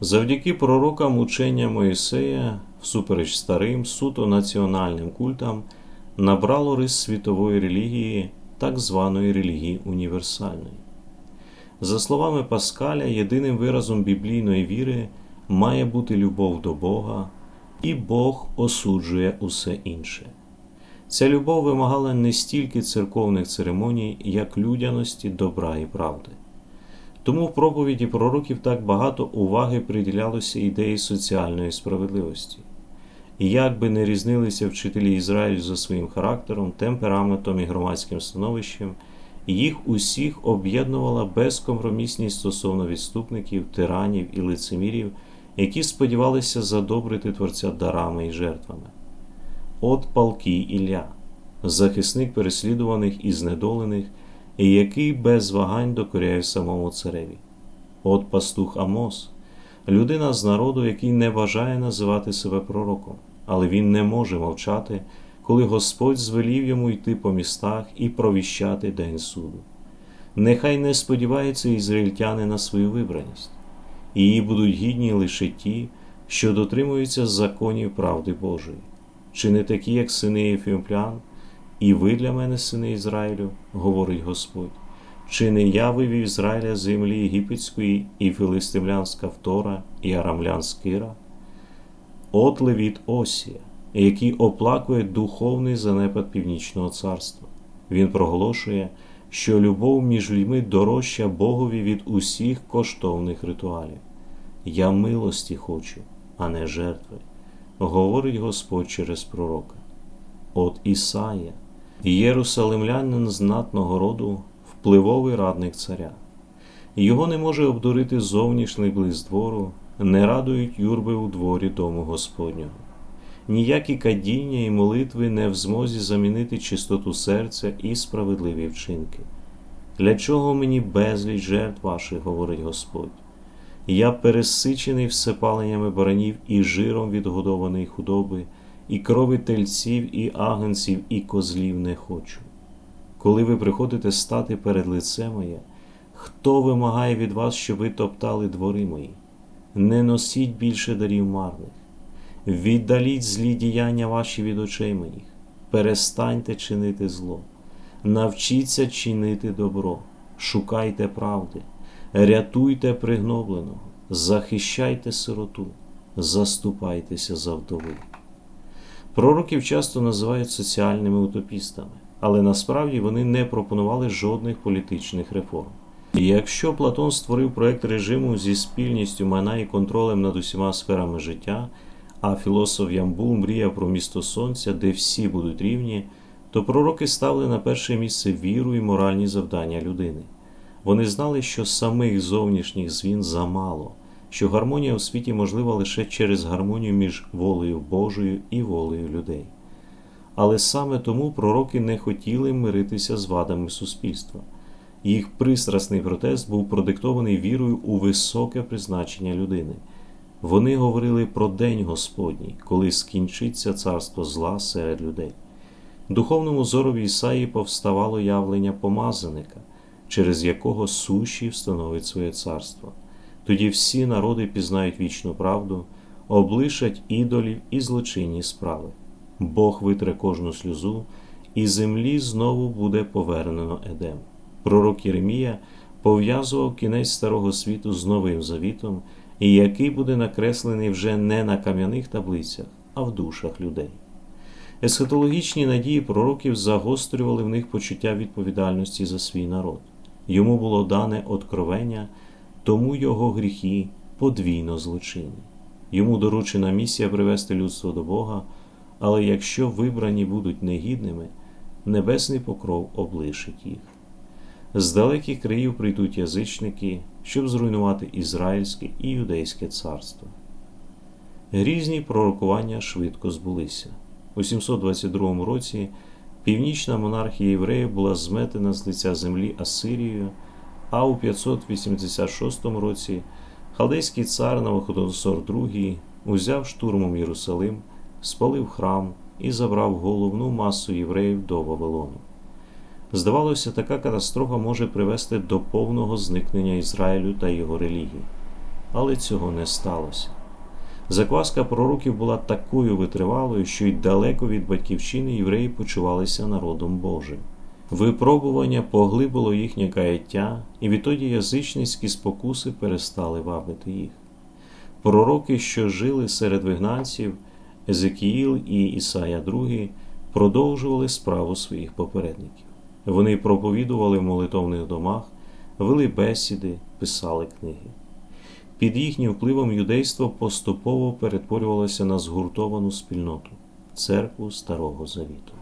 Завдяки пророкам учення Моїсея, всупереч старим суто національним культам, набрало рис світової релігії, так званої релігії універсальної. За словами Паскаля, єдиним виразом біблійної віри має бути любов до Бога, і Бог осуджує усе інше. Ця любов вимагала не стільки церковних церемоній, як людяності, добра і правди. Тому в проповіді пророків так багато уваги приділялося ідеї соціальної справедливості. І як би не різнилися вчителі Ізраїлю за своїм характером, темпераментом і громадським становищем, їх усіх об'єднувала безкомпромісність стосовно відступників, тиранів і лицемірів, які сподівалися задобрити Творця дарами і жертвами. От палкий Ілля, захисник переслідуваних і знедолених, і який без вагань докоряє самому цареві. От пастух Амос, людина з народу, який не бажає називати себе пророком, але він не може мовчати, коли Господь звелів йому йти по містах і провіщати день суду. Нехай не сподіваються ізраїльтяни на свою вибраність, її будуть гідні лише ті, що дотримуються законів правди Божої, чи не такі, як сини Єфімплян, і ви для мене, сини Ізраїлю, говорить Господь, чи не я вивів Ізраїля з землі єгипетської і филистимлянська втора, і арамлян Скира? От левіт Осія, який оплакує духовний занепад Північного царства. Він проголошує, що любов між людьми дорожча Богові від усіх коштовних ритуалів. Я милості хочу, а не жертви, говорить Господь через пророка. От Ісая, єрусалимлянин знатного роду, впливовий радник царя. Його не може обдурити зовнішній близь двору, не радують юрби у дворі дому Господнього. Ніякі кадіння і молитви не в змозі замінити чистоту серця і справедливі вчинки. Для чого мені безліч жертв ваших, говорить Господь? Я пересичений всепаленнями баранів і жиром відгодованої худоби, і крови тельців, і агнців, і козлів не хочу. Коли ви приходите стати перед лице моє, хто вимагає від вас, щоб ви топтали двори мої? Не носіть більше дарів марних, віддаліть злі діяння ваші від очей моїх, перестаньте чинити зло, навчіться чинити добро, шукайте правди, рятуйте пригнобленого, захищайте сироту, заступайтеся за вдову. Пророків часто називають соціальними утопістами, але насправді вони не пропонували жодних політичних реформ. І якщо Платон створив проект режиму зі спільністю майна і контролем над усіма сферами життя, а філософ Ямбул мріяв про місто сонця, де всі будуть рівні, то пророки ставили на перше місце віру і моральні завдання людини. Вони знали, що самих зовнішніх звін замало, що гармонія у світі можлива лише через гармонію між волею Божою і волею людей. Але саме тому пророки не хотіли миритися з вадами суспільства. Їх пристрасний протест був продиктований вірою у високе призначення людини. Вони говорили про День Господній, коли скінчиться царство зла серед людей. Духовному зорові Ісаї повставало явлення помазаника, через якого суші встановить своє царство. Тоді всі народи пізнають вічну правду, облишать ідолів і злочинні справи. Бог витре кожну сльозу, і землі знову буде повернено Едем. Пророк Єремія пов'язував кінець Старого світу з Новим Завітом, і який буде накреслений вже не на кам'яних таблицях, а в душах людей. Есхатологічні надії пророків загострювали в них почуття відповідальності за свій народ. Йому було дане откровення, тому його гріхи подвійно злочинні. Йому доручена місія привести людство до Бога, але якщо вибрані будуть негідними, небесний покров облишить їх. З далеких країв прийдуть язичники, щоб зруйнувати Ізраїльське і Юдейське царство. Грізні пророкування швидко збулися. У 722 році північна монархія євреїв була зметена з лиця землі Асирією, а у 586 році халдейський цар Навуходоносор II узяв штурмом Єрусалим, спалив храм і забрав головну масу євреїв до Вавилону. Здавалося, така катастрофа може привести до повного зникнення Ізраїлю та його релігії. але цього не сталося. Закваска пророків була такою витривалою, що й далеко від батьківщини євреї почувалися народом Божим. Випробування поглибило їхнє каяття, і відтоді язичницькі спокуси перестали вабити їх. Пророки, що жили серед вигнанців, Езекіїл і Ісая II, продовжували справу своїх попередників. Вони проповідували в молитовних домах, вели бесіди, писали книги. Під їхнім впливом юдейство поступово перетворювалося на згуртовану спільноту церкву Старого Завіту.